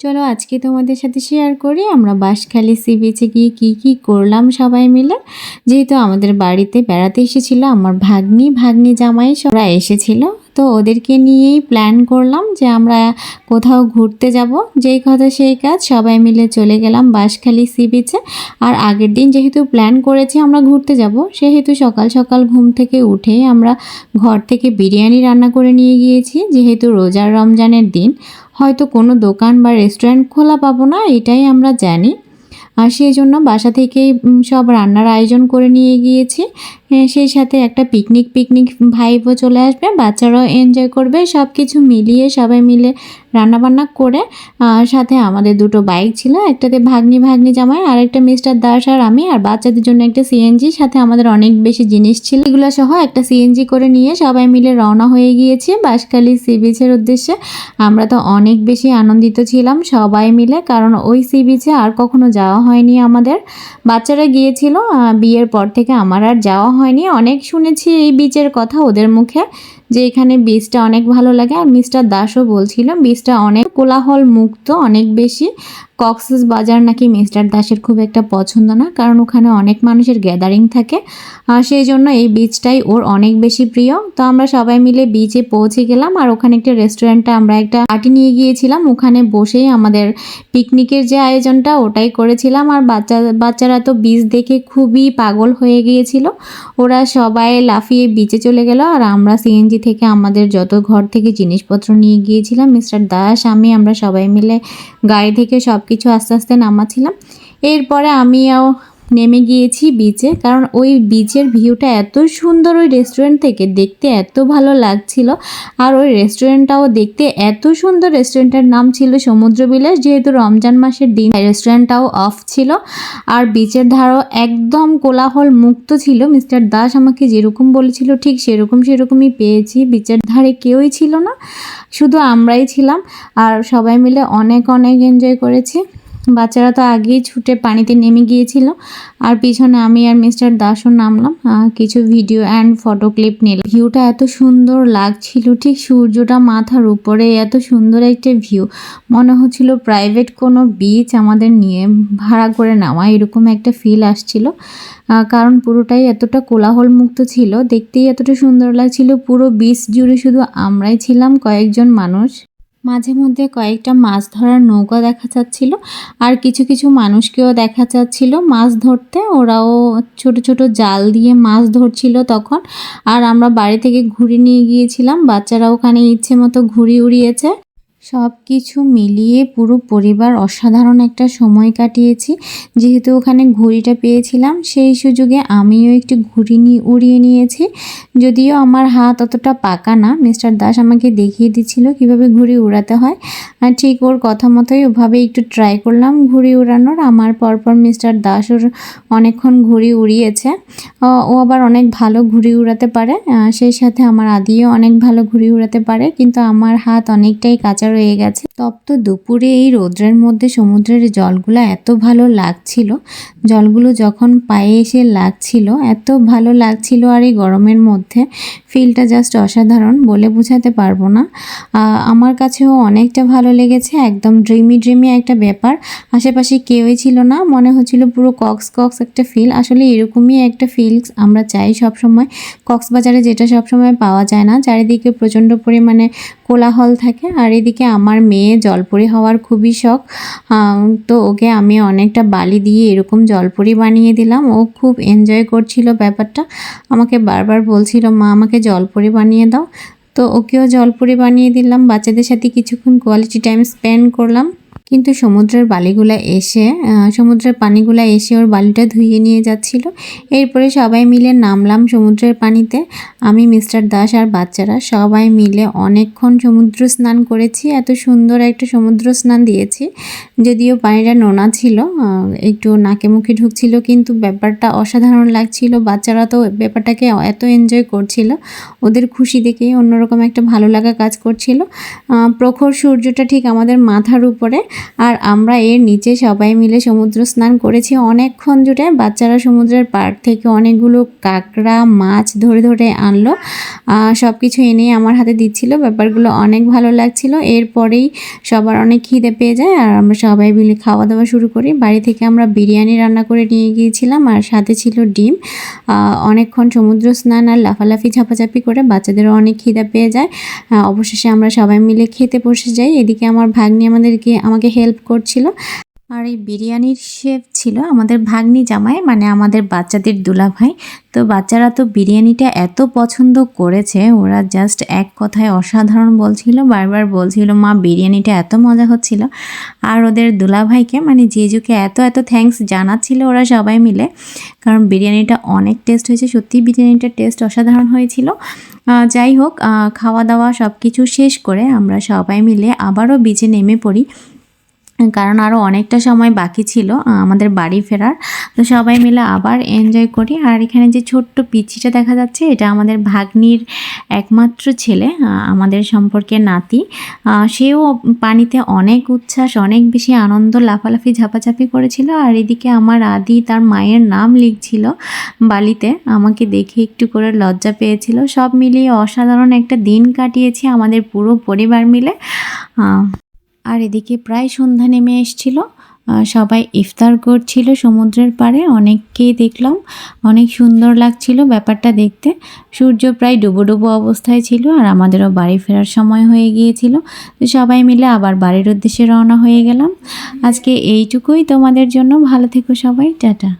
চলো আজকে তোমাদের সাথে শেয়ার করি, আমরা বাঁশখালী সি বিচে গিয়ে কী কী করলাম সবাই মিলে। যেহেতু আমাদের বাড়িতে বেড়াতে এসেছিল, আমার ভাগ্নি ভাগ্নি জামাই সবরা এসেছিল। তো ওদেরকে নিয়েই প্ল্যান করলাম যে আমরা কোথাও ঘুরতে যাব। যেই কথা সেই কাজ, সবাই মিলে চলে গেলাম বাঁশখালী সি বিচে আর আগের দিন যেহেতু প্ল্যান করেছি আমরা ঘুরতে যাব, সেহেতু সকাল সকাল ঘুম থেকে উঠেই আমরা ঘর থেকে বিরিয়ানি রান্না করে নিয়ে গিয়েছি, যেহেতু রোজার রমজানের দিন। হয়তো কোনো দোকান বা রেস্টুরেন্ট খোলা পাবো না, এটাই আমরা জানি। আর সেই জন্য বাসা থেকেই সব রান্নার আয়োজন করে নিয়ে গিয়েছি। সেই সাথে একটা পিকনিক পিকনিক ভাইবও চলে আসবে। বাচ্চারাও এনজয় করবে। সব কিছু মিলিয়ে সবাই মিলে রান্নাবান্না করে সাথে আমাদের দুটো বাইক ছিল, একটাতে ভাগ্নি ভাগ্নি জামাই আর একটা মিস্টার দাস আর আমি আর বাচ্চাদের জন্য একটা সিএনজি সাথে আমাদের অনেক বেশি জিনিস ছিল। এগুলো সহ একটা সিএনজি করে নিয়ে সবাই মিলে রওনা হয়ে গিয়েছি বাঁশখালী সি বিচের উদ্দেশ্যে। আমরা তো অনেক বেশি আনন্দিত ছিলাম সবাই মিলে, কারণ ওই সি বিচে আর কখনো যাওয়া হয়নি আমাদের। বাচ্চারা গিয়েছিল বিয়ের পর থেকে আমার আর যাওয়া হয়নি। অনেক শুনেছি এই বিচের কথা ওদের মুখে। যে এখানে বীজটা অনেক ভালো লাগে। আর মিস্টার দাসও বলছিল বীজটা অনেক কোলাহল মুক্ত অনেক বেশি। কক্সেস বাজার নাকি মিস্টার দাসের খুব একটা পছন্দ না, কারণ ওখানে অনেক মানুষের গ্যাদারিং থাকে। আর সেই জন্য এই বীচটাই ওর অনেক বেশি প্রিয়। তো আমরা সবাই মিলে বিচে পৌঁছে গেলাম আর ওখানে একটা রেস্টুরেন্টে আমরা একটা পার্টি নিয়ে গিয়েছিলাম। ওখানে বসেই আমাদের পিকনিকের যে আয়োজনটা ওটাই করেছিলাম। আর বাচ্চা, বাচ্চারা তো বীজ দেখে খুবই পাগল হয়ে গিয়েছিল। ওরা সবাই লাফিয়ে বিচে চলে গেল। আর আমরা সিএনজি থেকে আমাদের যত ঘর থেকে জিনিসপত্র নিয়ে গিয়েছিলাম, মিস্টার দাস, আমি, আমরা সবাই মিলে গাড়ি থেকে সব কিছু আস্তে আস্তে নামাচ্ছিলাম। এরপরে আমিও নেমে গিয়েছি বিচে কারণ ওই বিচের ভিউটা এত সুন্দর ওই রেস্টুরেন্ট থেকে, দেখতে এত ভালো লাগছিল। আর ওই রেস্টুরেন্টটাও দেখতে এত সুন্দর রেস্টুরেন্টের নাম ছিল সমুদ্র বিলাস, যেহেতু রমজান মাসের দিন। রেস্টুরেন্টটাও অফ ছিল। আর বিচের ধারও একদম কোলাহল মুক্ত ছিল। মিস্টার দাস আমাকে যেরকম বলেছিল, ঠিক সেরকম সেরকমই পেয়েছি। বিচের ধারে কেউই ছিল না। শুধু আমরাই ছিলাম। আর সবাই মিলে অনেক অনেক এনজয় করেছি। বাচ্চারা তো আগেই ছুটে পানিতে নেমে গিয়েছিল। আর পিছনে আমি আর মিস্টার দাসও নামলাম। কিছু ভিডিও অ্যান্ড ফটো ক্লিপ নিলাম। ভিউটা এত সুন্দর লাগছিল, ঠিক সূর্যটা মাথার উপরে, এত সুন্দর একটা ভিউ। মনে হচ্ছিল প্রাইভেট কোনো বিচ আমাদের নিয়ে ভাড়া করে নেওয়া, এরকম একটা ফিল আসছিল। কারণ পুরোটাই এতটা কোলাহল মুক্ত ছিল, দেখতেই এতটা সুন্দর লাগছিল। পুরো বিচ জুড়ে শুধু আমরাই ছিলাম, কয়েকজন মানুষ। মাঝে মধ্যে কয়েকটা মাছ ধরার নৌকা দেখা যাচ্ছিল আর কিছু কিছু মানুষকেও দেখা যাচ্ছিল মাছ ধরতে। ওরাও ছোট ছোট জাল দিয়ে মাছ ধরছিল তখন। আর আমরা বাড়ি থেকে ঘুড়ি নিয়ে গিয়েছিলাম। বাচ্চারা ওখানে ইচ্ছে মতো ঘুড়ি উড়িয়েছে। সব কিছু মিলিয়ে পুরো পরিবার অসাধারণ একটা সময় কাটিয়েছি। যেহেতু ওখানে ঘুড়িটা পেয়েছিলাম, সেই সুযোগে আমিও একটু ঘুড়ি নিয়ে উড়িয়ে নিয়েছি। যদিও আমার হাত অতটা পাকা না, মিস্টার দাস আমাকে দেখিয়ে দিচ্ছিল কীভাবে ঘুড়ি উড়াতে হয়। আর ঠিক ওর কথা মতোই ওভাবে একটু ট্রাই করলাম ঘুড়ি উড়ানোর। আমার পরপর মিস্টার দাস ওর অনেকক্ষণ ঘুড়ি উড়িয়েছে। ও- আবার অনেক ভালো ঘুড়ি উড়াতে পারে। সেই সাথে আমার আদিও অনেক ভালো ঘুড়ি উড়াতে পারে। কিন্তু আমার হাত অনেকটাই কাঁচা রয়ে গেছে। তপ্ত দুপুরে এই রোদ্রের মধ্যে সমুদ্রের জলগুলো এত ভালো লাগছিল, জলগুলো যখন পায়ে এসে লাগছিল, এত ভালো লাগছিল আর এই গরমের মধ্যে ফিলটা জাস্ট অসাধারণ বলে বোঝাতে পারব না। আমার কাছেও অনেকটা ভালো লেগেছে, একদম ড্রিমি ড্রিমি একটা ব্যাপার। আশেপাশে কেউই ছিল না, মনে হচ্ছিল পুরো কক্স কক্স একটা ফিল আসলে এরকমই একটা ফিলস আমরা চাই সব সময় কক্সবাজারে যেটা সব সময় পাওয়া যায় না, চারিদিকে প্রচণ্ড পরিমাণে কোলাহল থাকে। আর এদিকে আমার মেয়ে জলপরি হওয়ার খুবই শখ। তো ওকে আমি অনেকটা বালি দিয়ে এরকম জলপুরি বানিয়ে দিলাম। ও খুব এনজয় করছিল ব্যাপারটা। আমাকে বারবার বলছিল, মা, আমাকে জলপুরি বানিয়ে দাও। তো ওকেও জলপুরি বানিয়ে দিলাম। বাচ্চাদের সাথে কিছুক্ষণ কোয়ালিটি টাইম স্পেন্ড করলাম। কিন্তু সমুদ্রের বালিগুলা এসে সমুদ্রের পানিগুলা এসে ওর বালিটা ধুয়ে নিয়ে যাচ্ছিল। এরপরে সবাই মিলে নামলাম সমুদ্রের পানিতে। আমি, মিস্টার দাস আর বাচ্চারা সবাই মিলে অনেকক্ষণ সমুদ্র স্নান করেছি। এত সুন্দর একটা সমুদ্র স্নান দিয়েছি। যদিও পানিটা নোনা ছিল একটু নাকে মুখে ঢুকছিল, কিন্তু ব্যাপারটা অসাধারণ লাগছিল। বাচ্চারা তো ব্যাপারটাকে এত এনজয় করছিল, ওদের খুশি দেখেই অন্যরকম একটা ভালো লাগা কাজ করছিল। প্রখর সূর্যটা ঠিক আমাদের মাথার উপরে আর আমরা এর নিচে সবাই মিলে সমুদ্র স্নান করেছি অনেকক্ষণ জুড়ে। বাচ্চারা সমুদ্রের পাড় থেকে অনেকগুলো কাঁকড়া, মাছ ধরে ধরে আনলো। সব কিছু এনে আমার হাতে দিচ্ছিল। ব্যাপারগুলো অনেক ভালো লাগছিল। এরপরেই সবার অনেক খিদে পেয়ে যায় আর আমরা সবাই মিলে খাওয়া দাওয়া শুরু করি। বাড়ি থেকে আমরা বিরিয়ানি রান্না করে নিয়ে গিয়েছিলাম আর সাথে ছিল ডিম। অনেকক্ষণ সমুদ্র স্নান আর লাফালাফি, ঝাপাঝাপি করে বাচ্চাদেরও অনেক খিদে পেয়ে যায়। অবশেষে আমরা সবাই মিলে খেতে বসে যাই। এদিকে আমার ভাগ্নি আমাদেরকে, আমাকে হেল্প করছিল। আর এই বিরিয়ানির শেফ ছিল আমাদের ভাগ্নি জামাই মানে আমাদের বাচ্চাদের দুলাভাই। তো বাচ্চারা তো বিরিয়ানিটা এত পছন্দ করেছে, ওরা জাস্ট এক কথায় অসাধারণ বলছিল, বারবার বলছিল, মা, বিরিয়ানিটা এত মজা হচ্ছিল। আর ওদের দুলাভাইকে মানে জেজুকে এত এত থ্যাঙ্কস জানাচ্ছিল ওরা সবাই মিলে, কারণ বিরিয়ানিটা অনেক টেস্ট হয়েছে, সত্যি বিরিয়ানিটার টেস্ট অসাধারণ হয়েছিল। যাই হোক খাওয়া দাওয়া সব কিছু শেষ করে আমরা সবাই মিলে আবারও বিচে নেমে পড়ি। কারণ আরও অনেকটা সময় বাকি ছিল আমাদের বাড়ি ফেরার। তো সবাই মিলে আবার এনজয় করি। আর এখানে যে ছোট্ট পিচিটা দেখা যাচ্ছে, এটা আমাদের ভাগ্নির একমাত্র ছেলে আমাদের সম্পর্কে নাতি। সেও পানিতে অনেক উচ্ছ্বাস, অনেক বেশি আনন্দ, লাফালাফি, ঝাপাঝাপি করেছিল। আর এদিকে আমার আদি তার মায়ের নাম লিখছিল বালিতে। আমাকে দেখে একটু করে লজ্জা পেয়েছিল। সব মিলিয়ে অসাধারণ একটা দিন কাটিয়েছি আমাদের পুরো পরিবার মিলে। আর এদিকে প্রায় সন্ধ্যা নেমে এসছিল। সবাই ইফতার করছিল সমুদ্রের পাড়ে। অনেককেই দেখলাম। অনেক সুন্দর লাগছিল ব্যাপারটা দেখতে। সূর্য প্রায় ডুবো ডুবো অবস্থায় ছিল আর আমাদেরও বাড়ি ফেরার সময় হয়ে গিয়েছিল। তো সবাই মিলে আবার বাড়ির উদ্দেশ্যে রওনা হয়ে গেলাম। আজকে এইটুকুই তোমাদের জন্য। ভালো থেকো সবাই। টাটা।